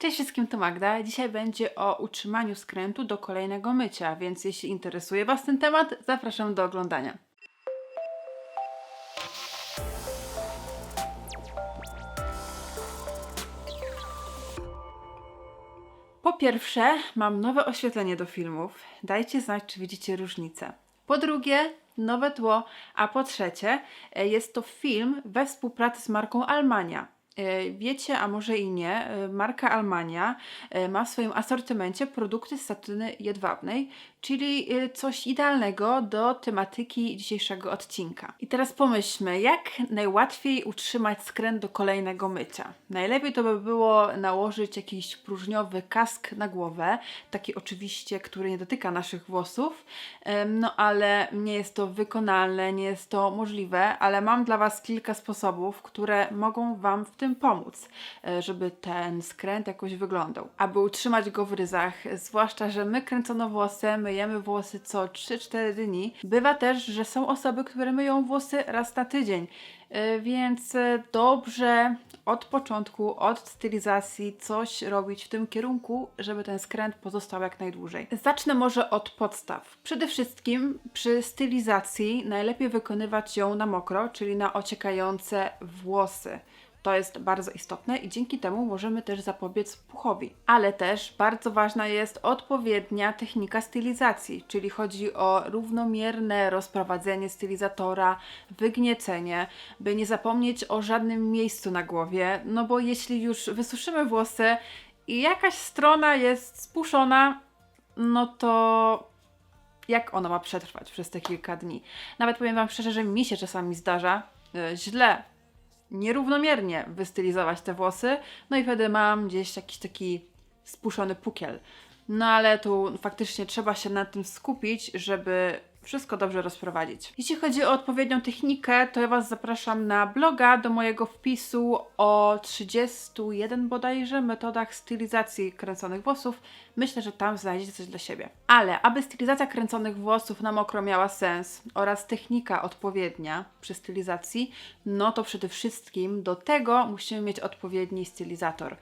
Cześć wszystkim, to Magda. Dzisiaj będzie o utrzymaniu skrętu do kolejnego mycia, więc jeśli interesuje Was ten temat, zapraszam do oglądania. Po pierwsze, mam nowe oświetlenie do filmów. Dajcie znać, czy widzicie różnicę. Po drugie, nowe tło, a po trzecie, e, jest to film we współpracy z marką Almania. E, Wiecie, a może i nie, e, marka Almania e, ma w swoim asortymencie produkty z satyny jedwabnej, czyli coś idealnego do tematyki dzisiejszego odcinka. I teraz pomyślmy, jak najłatwiej utrzymać skręt do kolejnego mycia. Najlepiej to by było nałożyć jakiś próżniowy kask na głowę, taki oczywiście, który nie dotyka naszych włosów, no ale nie jest to wykonalne, nie jest to możliwe, ale mam dla Was kilka sposobów, które mogą Wam w tym pomóc, e, żeby ten skręt jakoś wyglądał. Aby utrzymać go w ryzach, zwłaszcza, że my kręconowłosy myjemy włosy co 3-4 dni, bywa też, że są osoby, które myją włosy raz na tydzień. E, Więc dobrze od początku, od stylizacji coś robić w tym kierunku, żeby ten skręt pozostał jak najdłużej. Zacznę może od podstaw. Przede wszystkim przy stylizacji najlepiej wykonywać ją na mokro, czyli na ociekające włosy. To jest bardzo istotne i dzięki temu możemy też zapobiec puchowi. Ale też bardzo ważna jest odpowiednia technika stylizacji, czyli chodzi o równomierne rozprowadzenie stylizatora, wygniecenie, by nie zapomnieć o żadnym miejscu na głowie, no bo jeśli już wysuszymy włosy i jakaś strona jest spuszczona, no to jak ona ma przetrwać przez te kilka dni? Nawet powiem Wam szczerze, że mi się czasami zdarza e, źle nierównomiernie wystylizować te włosy, no i wtedy mam gdzieś jakiś taki spuszczony pukiel. No ale tu faktycznie trzeba się na tym skupić, żeby wszystko dobrze rozprowadzić. Jeśli chodzi o odpowiednią technikę, to ja Was zapraszam na bloga do mojego wpisu o 31 bodajże metodach stylizacji kręconych włosów. Myślę, że tam znajdziecie coś dla siebie. Ale aby stylizacja kręconych włosów na mokro miała sens oraz technika odpowiednia przy stylizacji, no to przede wszystkim do tego musimy mieć odpowiedni stylizator.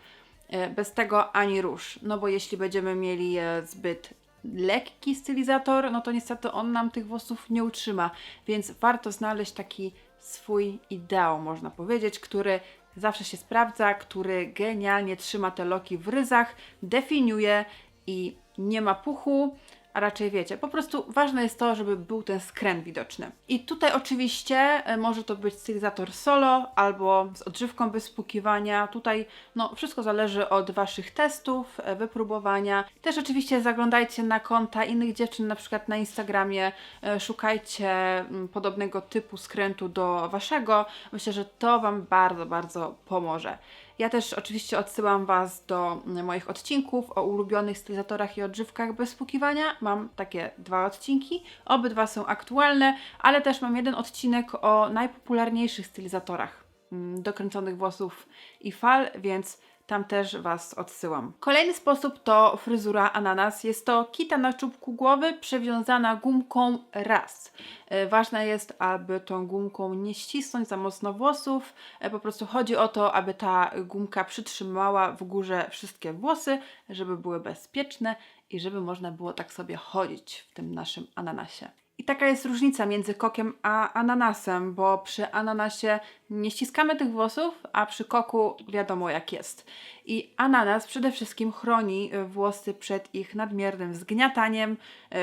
E, Bez tego ani rusz. No bo jeśli będziemy mieli zbyt lekki stylizator, no to niestety on nam tych włosów nie utrzyma. Więc warto znaleźć taki swój ideał, można powiedzieć, który zawsze się sprawdza, który genialnie trzyma te loki w ryzach, definiuje i nie ma puchu, a raczej wiecie, po prostu ważne jest to, żeby był ten skręt widoczny. I tutaj oczywiście e, może to być stylizator solo albo z odżywką bez spłukiwania. Tutaj no wszystko zależy od Waszych testów, e, wypróbowania. Też oczywiście zaglądajcie na konta innych dziewczyn, na przykład na Instagramie, e, szukajcie mm, podobnego typu skrętu do Waszego. Myślę, że to Wam bardzo, bardzo pomoże. Ja też oczywiście odsyłam Was do moich odcinków o ulubionych stylizatorach i odżywkach bez spłukiwania. Mam takie dwa odcinki, obydwa są aktualne, ale też mam jeden odcinek o najpopularniejszych stylizatorach mm, dokręconych włosów i fal, więc tam też Was odsyłam. Kolejny sposób to fryzura ananas. Jest to kita na czubku głowy przewiązana gumką raz. E, Ważne jest, aby tą gumką nie ścisnąć za mocno włosów. E, Po prostu chodzi o to, aby ta gumka przytrzymała w górze wszystkie włosy, żeby były bezpieczne i żeby można było tak sobie chodzić w tym naszym ananasie. I taka jest różnica między kokiem a ananasem, bo przy ananasie nie ściskamy tych włosów, a przy koku wiadomo jak jest. I ananas przede wszystkim chroni y, włosy przed ich nadmiernym zgniataniem,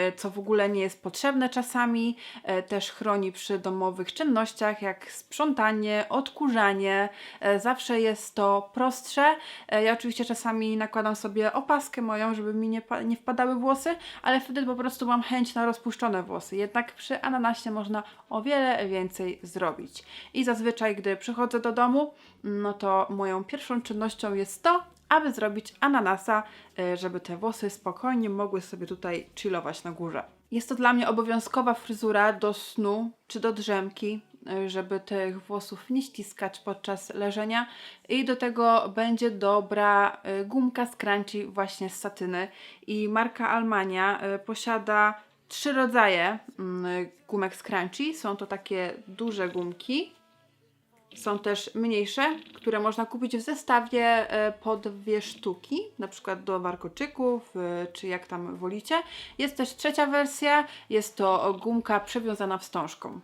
y, co w ogóle nie jest potrzebne czasami. Y, Też chroni przy domowych czynnościach jak sprzątanie, odkurzanie. Zawsze jest to prostsze. Ja oczywiście czasami nakładam sobie opaskę moją, żeby mi nie, nie wpadały włosy, ale wtedy po prostu mam chęć na rozpuszczone włosy. Jednak przy ananasie można o wiele więcej zrobić. I zazwyczaj, gdy przychodzę do domu, no to moją pierwszą czynnością jest to, aby zrobić ananasa, y, żeby te włosy spokojnie mogły sobie tutaj chillować na górze. Jest to dla mnie obowiązkowa fryzura do snu czy do drzemki, y, żeby tych włosów nie ściskać podczas leżenia i do tego będzie dobra y, gumka z crunchy właśnie z satyny i marka Almania posiada trzy rodzaje mm, gumek z crunchy. Są to takie duże gumki Są też mniejsze, które można kupić w zestawie e, po dwie sztuki, na przykład do warkoczyków, e, czy jak tam wolicie. Jest też trzecia wersja, jest to gumka przewiązana wstążką.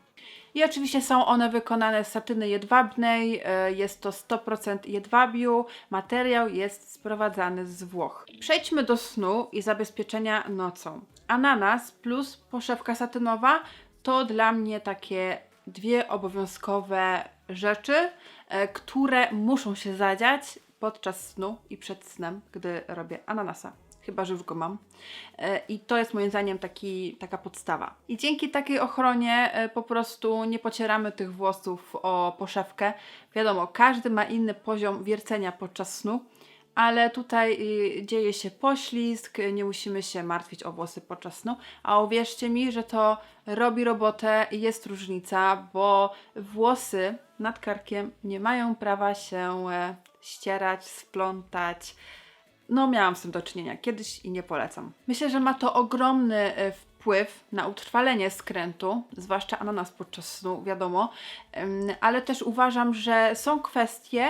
I oczywiście są one wykonane z satyny jedwabnej, e, jest to 100% jedwabiu, materiał jest sprowadzany z Włoch. Przejdźmy do snu i zabezpieczenia nocą. Ananas plus poszewka satynowa to dla mnie takie dwie obowiązkowe rzeczy, e, które muszą się zadziać podczas snu i przed snem, gdy robię ananasa. Chyba, że już go mam. E, I to jest moim zdaniem taki, taka podstawa. I dzięki takiej ochronie e, po prostu nie pocieramy tych włosów o poszewkę. Wiadomo, każdy ma inny poziom wiercenia podczas snu, ale tutaj y, dzieje się poślizg, nie musimy się martwić o włosy podczas snu. A uwierzcie mi, że to robi robotę i jest różnica, bo włosy nad karkiem nie mają prawa się e, ścierać, splątać. No, miałam z tym do czynienia kiedyś i nie polecam. Myślę, że ma to ogromny e, wpływ na utrwalenie skrętu, zwłaszcza ananas podczas snu, wiadomo, ale też uważam, że są kwestie,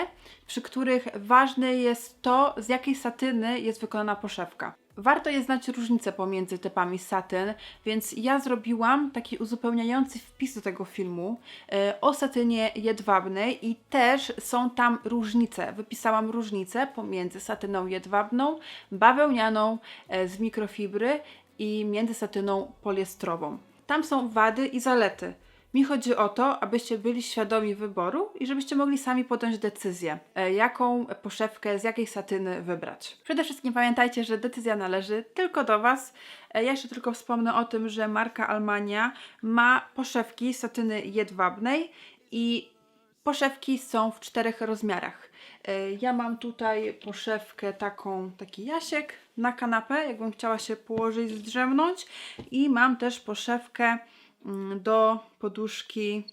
przy których ważne jest to, z jakiej satyny jest wykonana poszewka. Warto jest znać różnicę pomiędzy typami satyn, więc ja zrobiłam taki uzupełniający wpis do tego filmu e, o satynie jedwabnej i też są tam różnice. Wypisałam różnice pomiędzy satyną jedwabną, bawełnianą e, z mikrofibry i między satyną poliestrową. Tam są wady i zalety. Mi chodzi o to, abyście byli świadomi wyboru i żebyście mogli sami podjąć decyzję, e, jaką poszewkę z jakiej satyny wybrać. Przede wszystkim pamiętajcie, że decyzja należy tylko do Was. E, Ja jeszcze tylko wspomnę o tym, że marka Almania ma poszewki satyny jedwabnej i poszewki są w czterech rozmiarach. E, Ja mam tutaj poszewkę taką, taki jasiek na kanapę, jakbym chciała się położyć, zdrzemnąć i mam też poszewkę mm, do poduszki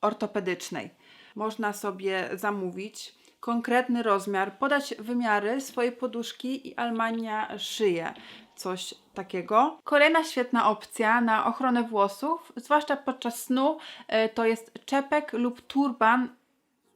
ortopedycznej. Można sobie zamówić konkretny rozmiar, podać wymiary swojej poduszki i Almania szyje coś takiego. Kolejna świetna opcja na ochronę włosów, zwłaszcza podczas snu, e, to jest czepek lub turban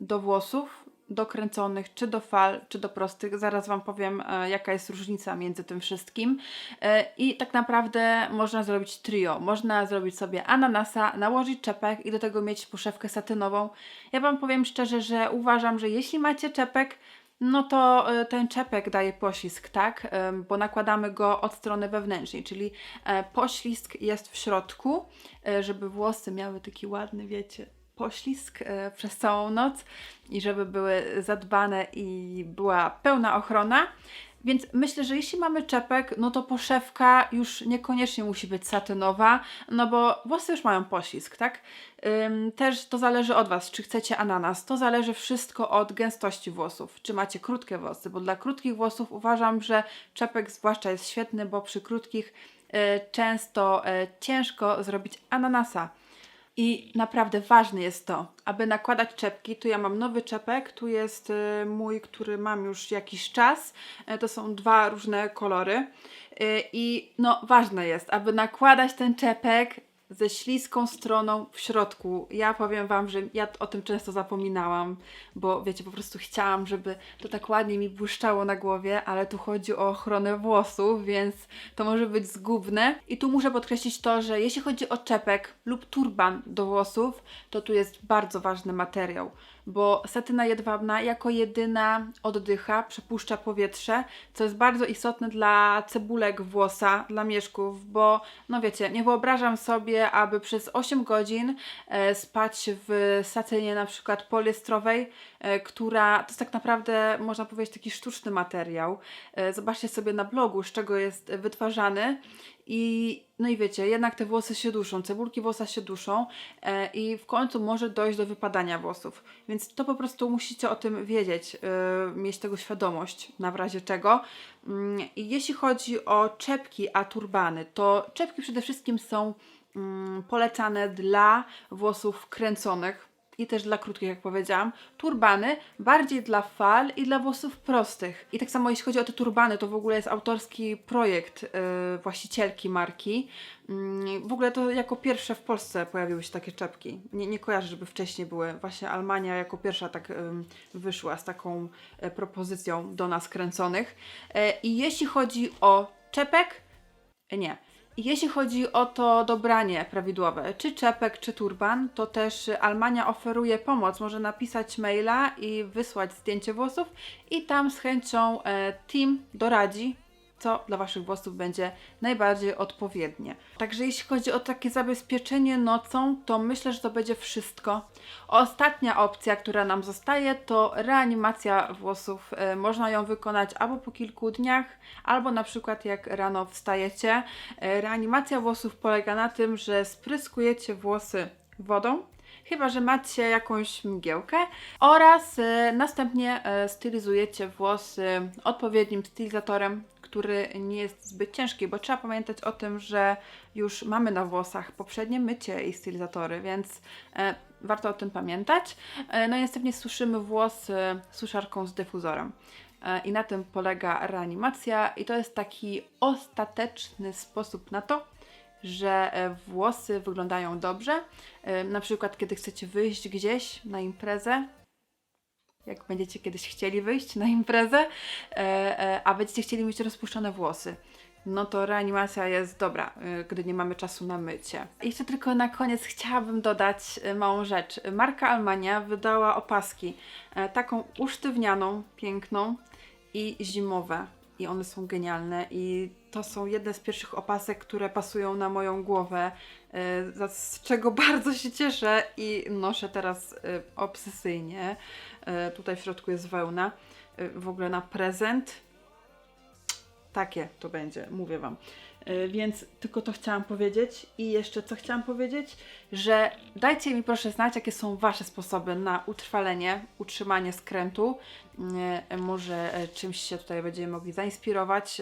do włosów dokręconych, czy do fal, czy do prostych. Zaraz Wam powiem, e, jaka jest różnica między tym wszystkim. E, I tak naprawdę można zrobić trio. Można zrobić sobie ananasa, nałożyć czepek i do tego mieć poszewkę satynową. Ja Wam powiem szczerze, że uważam, że jeśli macie czepek, no to e, ten czepek daje poślizg, tak? Bo nakładamy go od strony wewnętrznej, czyli poślizg jest w środku, żeby włosy miały taki ładny, wiecie, poślizg e, przez całą noc i żeby były zadbane i była pełna ochrona. Więc myślę, że jeśli mamy czepek, no to poszewka już niekoniecznie musi być satynowa, no bo włosy już mają poślizg, tak? Ym, też to zależy od Was, czy chcecie ananas. To zależy wszystko od gęstości włosów. Czy macie krótkie włosy, bo dla krótkich włosów uważam, że czepek zwłaszcza jest świetny, bo przy krótkich y, często y, ciężko zrobić ananasa. I naprawdę ważne jest to, aby nakładać czepki. Tu ja mam nowy czepek, tu jest y, mój, który mam już jakiś czas. E, To są dwa różne kolory. Y, I no ważne jest, aby nakładać ten czepek ze śliską stroną w środku. Ja powiem Wam, że ja o tym często zapominałam, bo wiecie, po prostu chciałam, żeby to tak ładnie mi błyszczało na głowie, ale tu chodzi o ochronę włosów, więc to może być zgubne. I tu muszę podkreślić to, że jeśli chodzi o czepek lub turban do włosów, to tu jest bardzo ważny materiał, bo satyna jedwabna jako jedyna oddycha, przepuszcza powietrze, co jest bardzo istotne dla cebulek włosa, dla mieszków, bo no wiecie, nie wyobrażam sobie, aby przez 8 godzin e, spać w satynie na przykład poliestrowej, e, która to jest tak naprawdę, można powiedzieć, taki sztuczny materiał. E, zobaczcie sobie na blogu, z czego jest wytwarzany i no i wiecie, jednak te włosy się duszą, cebulki włosa się duszą e, i w końcu może dojść do wypadania włosów. Więc to po prostu musicie o tym wiedzieć, e, mieć tego świadomość, na razie czego. I jeśli chodzi o czepki, a turbany, to czepki przede wszystkim są mm, polecane dla włosów kręconych. I też dla krótkich, jak powiedziałam, turbany bardziej dla fal i dla włosów prostych. I tak samo jeśli chodzi o te turbany, to w ogóle jest autorski projekt yy, właścicielki marki. Mm, w ogóle to jako pierwsze w Polsce pojawiły się takie czepki. Nie, nie kojarzę, żeby wcześniej były. Właśnie Almania jako pierwsza tak ym, wyszła z taką e, propozycją do nas kręconych. E, I jeśli chodzi o czepek, e, nie. Jeśli chodzi o to dobranie prawidłowe, czy czepek, czy turban, to też Almania oferuje pomoc. Może napisać maila i wysłać zdjęcie włosów i tam z chęcią e, team doradzi, co dla Waszych włosów będzie najbardziej odpowiednie. Także jeśli chodzi o takie zabezpieczenie nocą, to myślę, że to będzie wszystko. Ostatnia opcja, która nam zostaje, to reanimacja włosów. E, Można ją wykonać albo po kilku dniach, albo na przykład jak rano wstajecie. E, Reanimacja włosów polega na tym, że spryskujecie włosy wodą, chyba że macie jakąś mgiełkę, oraz e, następnie stylizujecie włosy odpowiednim stylizatorem, który nie jest zbyt ciężki, bo trzeba pamiętać o tym, że już mamy na włosach poprzednie mycie i stylizatory, więc e, warto o tym pamiętać. E, no i następnie suszymy włosy suszarką z dyfuzorem. E, I na tym polega reanimacja, i to jest taki ostateczny sposób na to, że e, włosy wyglądają dobrze. E, Na przykład, kiedy chcecie wyjść gdzieś na imprezę, jak będziecie kiedyś chcieli wyjść na imprezę, e, e, a będziecie chcieli mieć rozpuszczone włosy. No to reanimacja jest dobra, e, gdy nie mamy czasu na mycie. Jeszcze tylko na koniec chciałabym dodać małą rzecz. Marka Almania wydała opaski, taką usztywnianą, piękną i zimowe. I one są genialne i to są jedne z pierwszych opasek, które pasują na moją głowę, e, z czego bardzo się cieszę i noszę teraz e, obsesyjnie. E, Tutaj w środku jest wełna. W ogóle na prezent. Takie to będzie, mówię Wam. Więc tylko to chciałam powiedzieć. I jeszcze co chciałam powiedzieć, że dajcie mi proszę znać, jakie są Wasze sposoby na utrwalenie, utrzymanie skrętu. Może czymś się tutaj będziemy mogli zainspirować.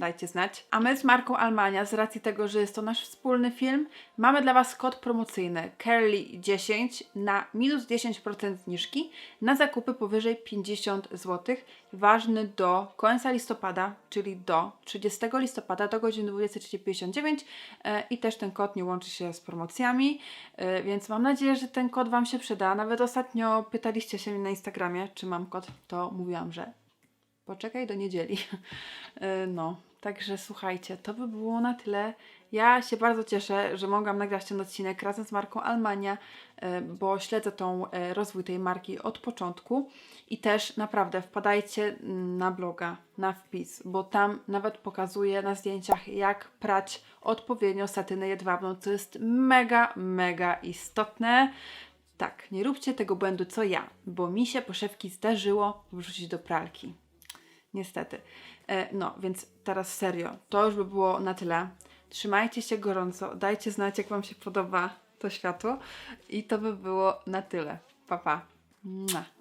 Dajcie znać. A my z marką Almania, z racji tego, że jest to nasz wspólny film, mamy dla Was kod promocyjny Curly10 na minus 10% zniżki na zakupy powyżej 50 zł, ważny do końca listopada, czyli do 30 listopada do godziny 23.59 e, i też ten kod nie łączy się z promocjami, e, więc mam nadzieję, że ten kod Wam się przyda. Nawet ostatnio pytaliście się mnie na Instagramie, czy mam kod, to mówiłam, że poczekaj do niedzieli. E, No, także słuchajcie, to by było na tyle. Ja się bardzo cieszę, że mogłam nagrać ten odcinek razem z marką Almania, e, bo śledzę tą e, rozwój tej marki od początku i też naprawdę wpadajcie na bloga, na wpis, bo tam nawet pokazuję na zdjęciach, jak prać odpowiednio satynę jedwabną, co jest mega, mega istotne. Tak, nie róbcie tego błędu co ja, bo mi się poszewki zdarzyło wrzucić do pralki. Niestety. E, no, więc teraz serio. To już by było na tyle. Trzymajcie się gorąco. Dajcie znać, jak Wam się podoba to światło. I to by było na tyle. Pa, pa. Mua.